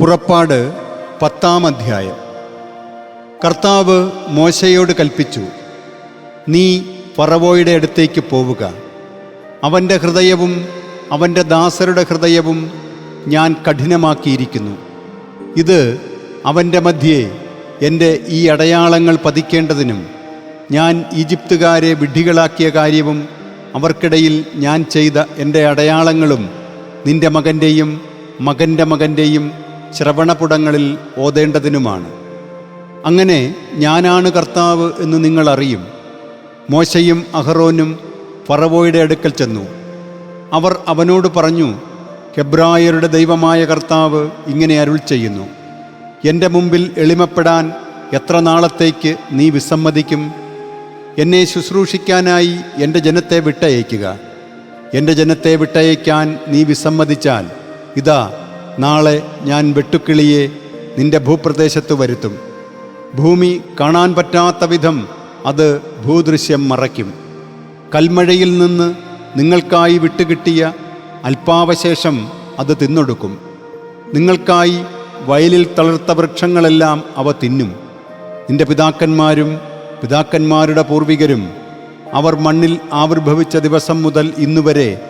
പുറപ്പാട് പത്താം അധ്യായം. കർത്താവ് മോശയോട് കൽപ്പിച്ചു നീ പറവോയുടെ അടുത്തേക്ക് പോവുക. അവന്റെ ഹൃദയവും അവന്റെ ദാസരുടെ ഹൃദയവും ഞാൻ കഠിനമാക്കിയിരിക്കുന്നു. ഇത് അവന്റെ മധ്യേ എന്റെ ഈ അടയാളങ്ങൾ പതിക്കേണ്ടതിനും ഞാൻ ഈജിപ്തുകാരെ വിഡ്ഢികളാക്കിയ കാര്യവും അവർക്കിടയിൽ ഞാൻ ചെയ്ത എന്റെ അടയാളങ്ങളും നിന്റെ മകന്റെയും മകന്റെ മകന്റെയും ശ്രവണപുടങ്ങളിൽ ഓതേണ്ടതിനുമാണ്. അങ്ങനെ ഞാനാണ് കർത്താവ് എന്ന് നിങ്ങൾ അറിയും. മോശയും അഹറോനും ഫറവോയുടെ അടുക്കൽ ചെന്നു. അവർ അവനോട് പറഞ്ഞു ഹെബ്രായരുടെ ദൈവമായ കർത്താവ് ഇങ്ങനെ അരുൾ ചെയ്യുന്നു. എന്റെ മുമ്പിൽ എളിമപ്പെടാൻ എത്ര നാളത്തേക്ക് നീ വിസമ്മതിക്കും? എന്നെ ശുശ്രൂഷിക്കാനായി എന്റെ ജനത്തെ വിട്ടയക്കുക എന്റെ ജനത്തെ വിട്ടയക്കാൻ നീ വിസമ്മതിച്ചാൽ ഇതാ നാളെ ഞാൻ വെട്ടുക്കിളിയെ നിന്റെ ഭൂപ്രദേശത്ത് വരുത്തും. ഭൂമി കാണാൻ പറ്റാത്ത വിധം അത് ഭൂദൃശ്യം മറയ്ക്കും. കൽമഴയിൽ നിന്ന് നിങ്ങൾക്കായി വിട്ടുകിട്ടിയ അല്പാവശേഷം അത് തിന്നൊടുക്കും. നിങ്ങൾക്കായി വയലിൽ തളർത്ത വൃക്ഷങ്ങളെല്ലാം അവ തിന്നും. നിന്റെ പിതാക്കന്മാരും പിതാക്കന്മാരുടെ പൂർവികരും അവർ മണ്ണിൽ ആവിർഭവിച്ച ദിവസം മുതൽ ഇന്നുവരെ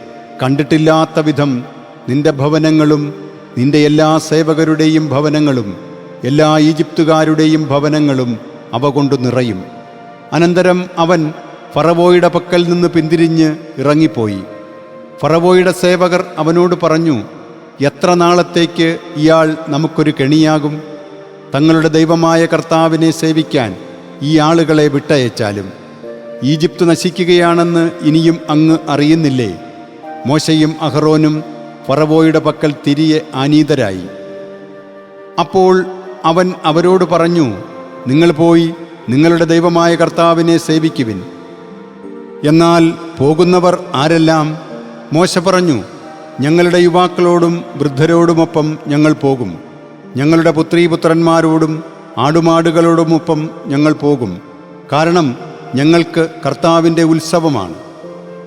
കണ്ടിട്ടില്ലാത്ത വിധം നിന്റെ ഭവനങ്ങളും നിന്റെ എല്ലാ സേവകരുടെയും ഭവനങ്ങളും എല്ലാ ഈജിപ്തുകാരുടെയും ഭവനങ്ങളും അവ കൊണ്ട് നിറയും. അനന്തരം അവൻ ഫറവോയുടെ പക്കൽ നിന്ന് പിന്തിരിഞ്ഞ് ഇറങ്ങിപ്പോയി. ഫറവോയുടെ സേവകർ അവനോട് പറഞ്ഞു എത്ര നാളത്തേക്ക് ഇയാൾ നമുക്കൊരു കെണിയാകും? തങ്ങളുടെ ദൈവമായ കർത്താവിനെ സേവിക്കാൻ ഈ ആളുകളെ വിട്ടയച്ചാലും. ഈജിപ്ത് നശിക്കുകയാണെന്ന് ഇനിയും അങ്ങ് അറിയുന്നില്ലേ? മോശയും അഹ്റോനും ഫറവോയുടെ പക്കൽ തിരിയെ ആനീതരായി. അപ്പോൾ അവൻ അവരോട് പറഞ്ഞു നിങ്ങൾ പോയി നിങ്ങളുടെ ദൈവമായ കർത്താവിനെ സേവിക്കുവിൻ. എന്നാൽ പോകുന്നവർ ആരെല്ലാം? മോശ പറഞ്ഞു ഞങ്ങളുടെ യുവാക്കളോടും വൃദ്ധരോടുമൊപ്പം ഞങ്ങൾ പോകും. ഞങ്ങളുടെ പുത്രീപുത്രന്മാരോടും ആടുമാടുകളോടുമൊപ്പം ഞങ്ങൾ പോകും. കാരണം ഞങ്ങൾക്ക് കർത്താവിന്റെ ഉത്സവമാണ്.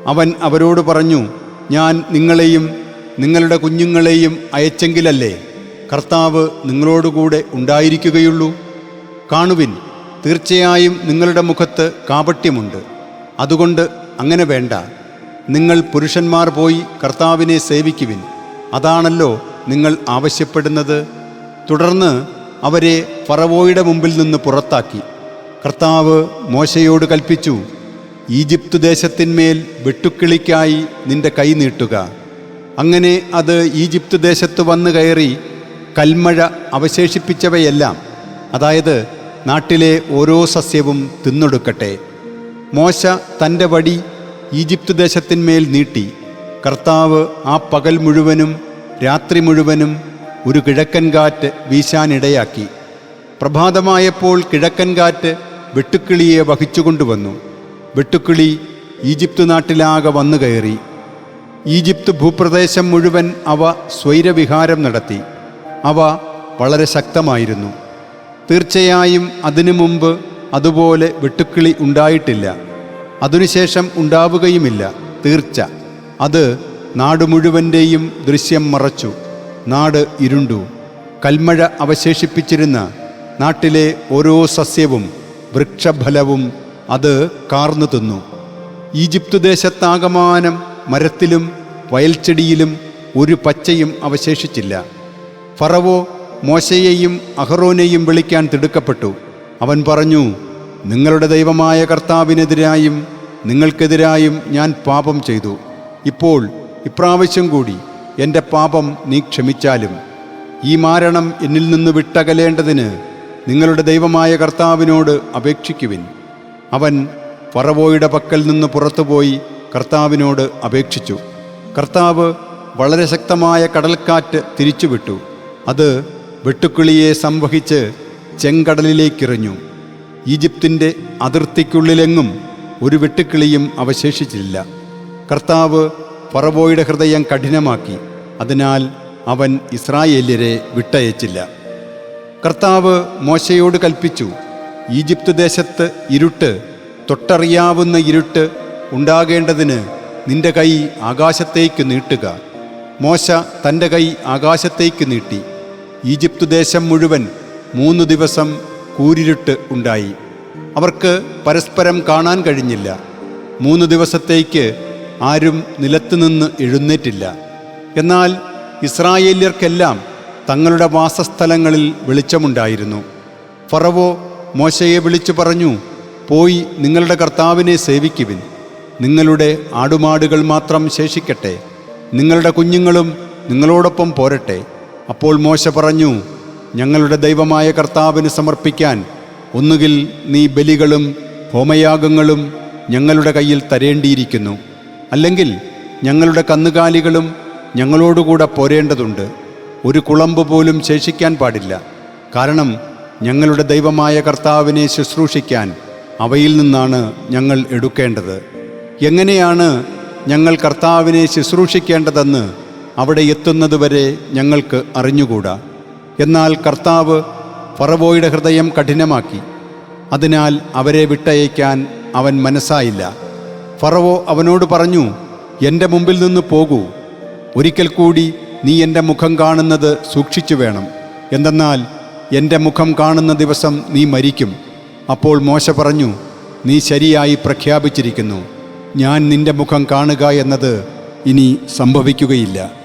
അവൻ അവരോട് പറഞ്ഞു ഞാൻ നിങ്ങളെയും നിങ്ങളുടെ കുഞ്ഞുങ്ങളെയും അയച്ചെങ്കിലല്ലേ കർത്താവ് നിങ്ങളോടുകൂടെ ഉണ്ടായിരിക്കുകയുള്ളൂ? കാണുവിൻ തീർച്ചയായും നിങ്ങളുടെ മുഖത്ത് കാപട്യമുണ്ട്. അതുകൊണ്ട് അങ്ങനെ വേണ്ട. നിങ്ങൾ പുരുഷന്മാർ പോയി കർത്താവിനെ സേവിക്കുവിൻ. അതാണല്ലോ നിങ്ങൾ ആവശ്യപ്പെടുന്നത്. തുടർന്ന് അവരെ ഫറവോയുടെ മുമ്പിൽ നിന്ന് പുറത്താക്കി. കർത്താവ് മോശയോട് കൽപ്പിച്ചു ഈജിപ്തു ദേശത്തിന്മേൽ വെട്ടുക്കിളിക്കായി നിന്റെ കൈ നീട്ടുക. അങ്ങനെ അത് ഈജിപ്ത് ദേശത്ത് വന്നു കയറി കൽമഴ അവശേഷിപ്പിച്ചവയെല്ലാം അതായത് നാട്ടിലെ ഓരോ സസ്യവും തിന്നെടുക്കട്ടെ. മോശ തന്റെ വടി ഈജിപ്ത് ദേശത്തിന്മേൽ നീട്ടി. കർത്താവ് ആ പകൽ മുഴുവനും രാത്രി മുഴുവനും ഒരു കിഴക്കൻ കാറ്റ് വീശാനിടയാക്കി. പ്രഭാതമായപ്പോൾ കിഴക്കൻ കാറ്റ് വെട്ടുക്കിളിയെ വഹിച്ചുകൊണ്ടുവന്നു. വെട്ടുക്കിളി ഈജിപ്ത് നാട്ടിലാകെ വന്നു കയറി. ഈജിപ്ത് ഭൂപ്രദേശം മുഴുവൻ അവ സ്വൈരവിഹാരം നടത്തി. അവ വളരെ ശക്തമായിരുന്നു. തീർച്ചയായും അതിനു മുമ്പ് അതുപോലെ വെട്ടുക്കിളി ഉണ്ടായിട്ടില്ല. അതിനുശേഷം ഉണ്ടാവുകയുമില്ല. തീർച്ച. അത് നാട് മുഴുവന്റെയും ദൃശ്യം മറച്ചു. നാട് ഇരുണ്ടു. കൽമഴ അവശേഷിപ്പിച്ചിരുന്ന നാട്ടിലെ ഓരോ സസ്യവും വൃക്ഷഫലവും അത് കാർന്നു തിന്നു. ഈജിപ്തു ദേശത്താകമാനം മരത്തിലും വയൽച്ചെടിയിലും ഒരു പച്ചയും അവശേഷിച്ചില്ല. ഫറവോ മോശയെയും അഹറോനെയും വിളിക്കാൻ തിടുക്കപ്പെട്ടു. അവൻ പറഞ്ഞു നിങ്ങളുടെ ദൈവമായ കർത്താവിനെതിരായും നിങ്ങൾക്കെതിരായും ഞാൻ പാപം ചെയ്തു. ഇപ്പോൾ ഇപ്രാവശ്യം കൂടി എന്റെ പാപം നീ ക്ഷമിച്ചാലും. ഈ മാരണം എന്നിൽ നിന്ന് വിട്ടകലേണ്ടതിന് നിങ്ങളുടെ ദൈവമായ കർത്താവിനോട് അപേക്ഷിക്കുവിൻ. അവൻ ഫറവോയുടെ പക്കൽ നിന്ന് പുറത്തുപോയി കർത്താവിനോട് അപേക്ഷിച്ചു. കർത്താവ് വളരെ ശക്തമായ കടൽക്കാറ്റ് തിരിച്ചുവിട്ടു. അത് വെട്ടുക്കിളിയെ സംവഹിച്ച് ചെങ്കടലിലേക്കെറിഞ്ഞു. ഈജിപ്തിന്റെ അതിർത്തിക്കുള്ളിലെങ്ങും ഒരു വെട്ടുക്കിളിയും അവശേഷിച്ചില്ല. കർത്താവ് ഫറവോയുടെ ഹൃദയം കഠിനമാക്കി. അതിനാൽ അവൻ ഇസ്രായേല്യരെ വിട്ടയച്ചില്ല. കർത്താവ് മോശയോട് കൽപ്പിച്ചു ഈജിപ്ത് ദേശത്ത് ഇരുട്ട് തൊട്ടറിയാവുന്ന ഇരുട്ട് ഉണ്ടാകേണ്ടതിന് നിന്റെ കൈ ആകാശത്തേക്ക് നീട്ടുക. മോശ തന്റെ കൈ ആകാശത്തേക്ക് നീട്ടി. ഈജിപ്ത് ദേശം മുഴുവൻ മൂന്ന് ദിവസം കൂരിരുട്ട് ഉണ്ടായി. അവർക്ക് പരസ്പരം കാണാൻ കഴിഞ്ഞില്ല. മൂന്ന് ദിവസത്തേക്ക് ആരും നിലത്തുനിന്ന് എഴുന്നേറ്റില്ല. എന്നാൽ ഇസ്രായേല്യർക്കെല്ലാം തങ്ങളുടെ വാസസ്ഥലങ്ങളിൽ വെളിച്ചമുണ്ടായിരുന്നു. ഫറവോ മോശയെ വിളിച്ചു പറഞ്ഞു പോയി നിങ്ങളുടെ കർത്താവിനെ സേവിക്കുവിൻ. നിങ്ങളുടെ ആടുമാടുകൾ മാത്രം ശേഷിക്കട്ടെ. നിങ്ങളുടെ കുഞ്ഞുങ്ങളും നിങ്ങളോടൊപ്പം പോരട്ടെ. അപ്പോൾ മോശ പറഞ്ഞു ഞങ്ങളുടെ ദൈവമായ കർത്താവിന് സമർപ്പിക്കാൻ ഒന്നുകിൽ നീ ബലികളും ഹോമയാഗങ്ങളും ഞങ്ങളുടെ കയ്യിൽ തരേണ്ടിയിരിക്കുന്നു. അല്ലെങ്കിൽ ഞങ്ങളുടെ കന്നുകാലികളും ഞങ്ങളോടുകൂടെ പോരേണ്ടതുണ്ട്. ഒരു കുളമ്പ് പോലും ശേഷിക്കാൻ പാടില്ല. കാരണം ഞങ്ങളുടെ ദൈവമായ കർത്താവിനെ ശുശ്രൂഷിക്കാൻ അവയിൽ നിന്നാണ് ഞങ്ങൾ എടുക്കേണ്ടത്. എങ്ങനെയാണ് ഞങ്ങൾ കർത്താവിനെ ശുശ്രൂഷിക്കേണ്ടതെന്ന് അവിടെ എത്തുന്നതുവരെ ഞങ്ങൾക്ക് അറിഞ്ഞുകൂടാ. എന്നാൽ കർത്താവ് ഫറവോയുടെ ഹൃദയം കഠിനമാക്കി. അതിനാൽ അവരെ വിട്ടയക്കാൻ അവൻ മനസ്സായില്ല. ഫറവോ അവനോട് പറഞ്ഞു എന്റെ മുമ്പിൽ നിന്ന് പോകൂ. ഒരിക്കൽ കൂടി നീ എന്റെ മുഖം കാണുന്നത് സൂക്ഷിച്ചു വേണം. എന്തെന്നാൽ എന്റെ മുഖം കാണുന്ന ദിവസം നീ മരിക്കും. അപ്പോൾ മോശ പറഞ്ഞു നീ ശരിയായി പ്രഖ്യാപിച്ചിരിക്കുന്നു. ഞാൻ നിന്റെ മുഖം കാണുക എന്നത് ഇനി സംഭവിക്കുകയില്ല.